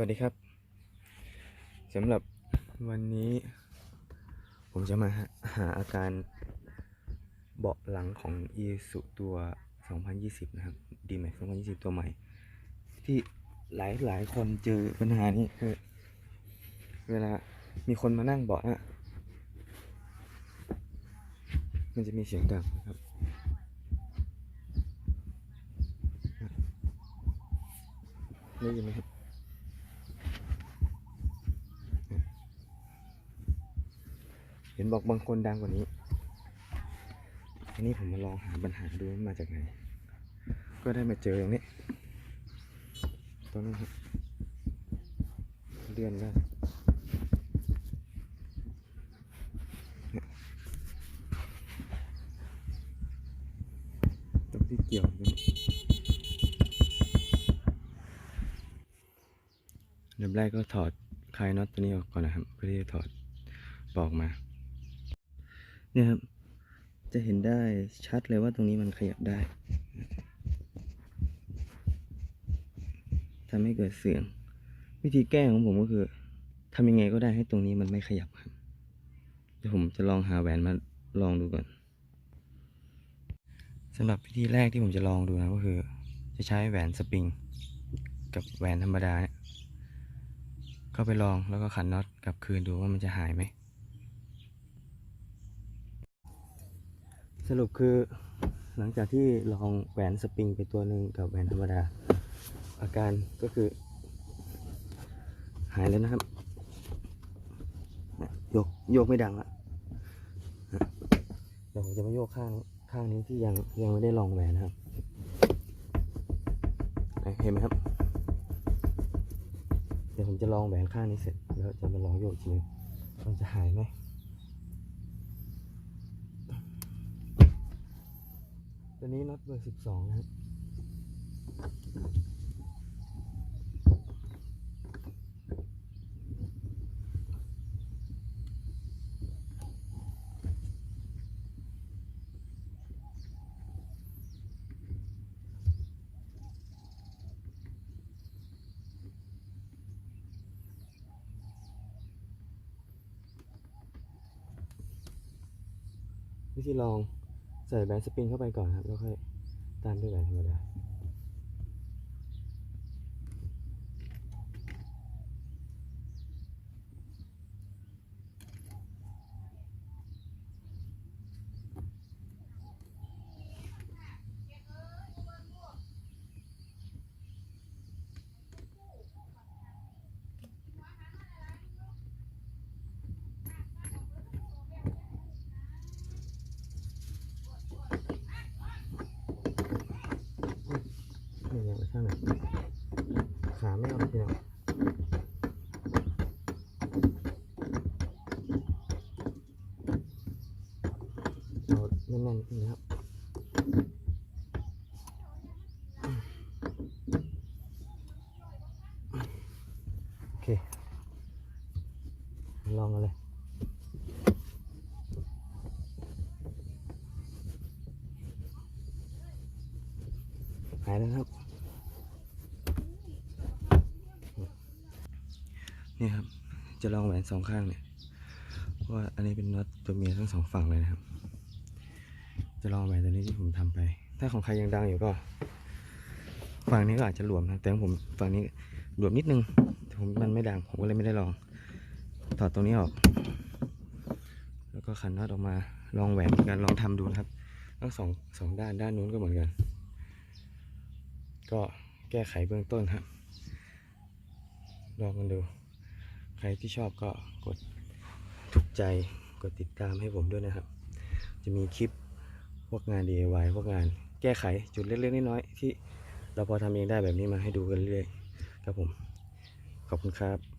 วัสดีครับสำหรับวันนี้ ผมจะมาหาอาการเบาะหลังของ e s u ตัว 2020 นะครับ d m a x 2020 ตัวใหม่ ที่หลายหลายคนเจอปัญหานี้คือ เวลามีคนมานั่งเบาะนะมันจะมีเสียงดังนะครับได้ยินไหมครับ เห็นบอกบางคนดังกว่านี้ อันนี้ผมมาลองหาปัญหาดูว่ามาจากไหน ก็ได้มาเจอตรงนี้ตรงนี้ครับเลื่อนได้ตรงที่เกี่ยวกันเริ่มแรกก็ถอดคลายน็อตตัวนี้ออกก่อนนะครับ เพื่อที่จะถอดปลอกมา เนี่ยครับ จะเห็นได้ชัดเลยว่าตรงนี้มันขยับได้ทำให้เกิดเสียง วิธีแก้ของผมก็คือทำยังไงก็ได้ให้ตรงนี้มันไม่ขยับครับเดี๋ยวผมจะลองหาแหวนมาลองดูก่อนสำหรับวิธีแรกที่ผมจะลองดูนะก็คือ จะใช้แหวนสปริง กับแหวนธรรมดาเนี่ยก็ไปลองแล้วก็ขันน็อตกลับคืนดูว่ามันจะหายไหม สรุปคือหลังจากที่ลองแหวนสปริงไปตัวหนึ่งกับแหวนธรรมดา อาการก็คือ หายแล้วนะครับยโยกโยกไม่ดังละเดี๋ยวผมจะมาโยกข้างข้างนี้ที่ยังยังไม่ได้ลองแหวนนะครับ เห็นไหมครับ เดี๋ยวผมจะลองแหวนข้างนี้เสร็จแล้วจะมาลองโยกอีกทีนึงมันจะหายไหม ตัวนี้น็อตเบอร์สิบสองนะครับวิธีลอง ใส่แบนสปริงเข้าไปก่อนครับ แล้วค่อยตามด้วยแบนธรรมดา นี่ยังไปข้างไหน ไม่เอาทีเดียวเอาแน่นๆนี่ครับโอเค ลองกันเลยหายแล้วครับ นี่ครับ จะลองแหวนสองข้างเนี่ยว่าอันนี้เป็นน็อตตัวเมียทั้งสองฝั่งเลยนะครับ จะลองแหวนตัวนี้ที่ผมทำไป ถ้าของใครยังดังอยู่ก็ ฝั่งนี้ก็อาจจะหลวมนะแต่ของผมฝั่งนี้หลวมนิดนึงแต่ผมมันไม่ดังผมก็เลยไม่ได้ลอง ถอดตรงนี้ออก แล้วก็ขันน็อตออกมาลองแหวนกันลองทำดูนะครับทั้งสองสองด้านด้านนู้นก็เหมือนกัน ก็แก้ไขเบื้องต้นครับลองกันดู ใครที่ชอบก็กดถูกใจกดติดตามให้ผมด้วยนะครับ จะมีคลิปพวกงาน DIY พวกงานแก้ไขจุดเล็กๆน้อยๆที่เราพอทำเองได้แบบนี้มาให้ดูกันเรื่อยๆครับผม ขอบคุณครับ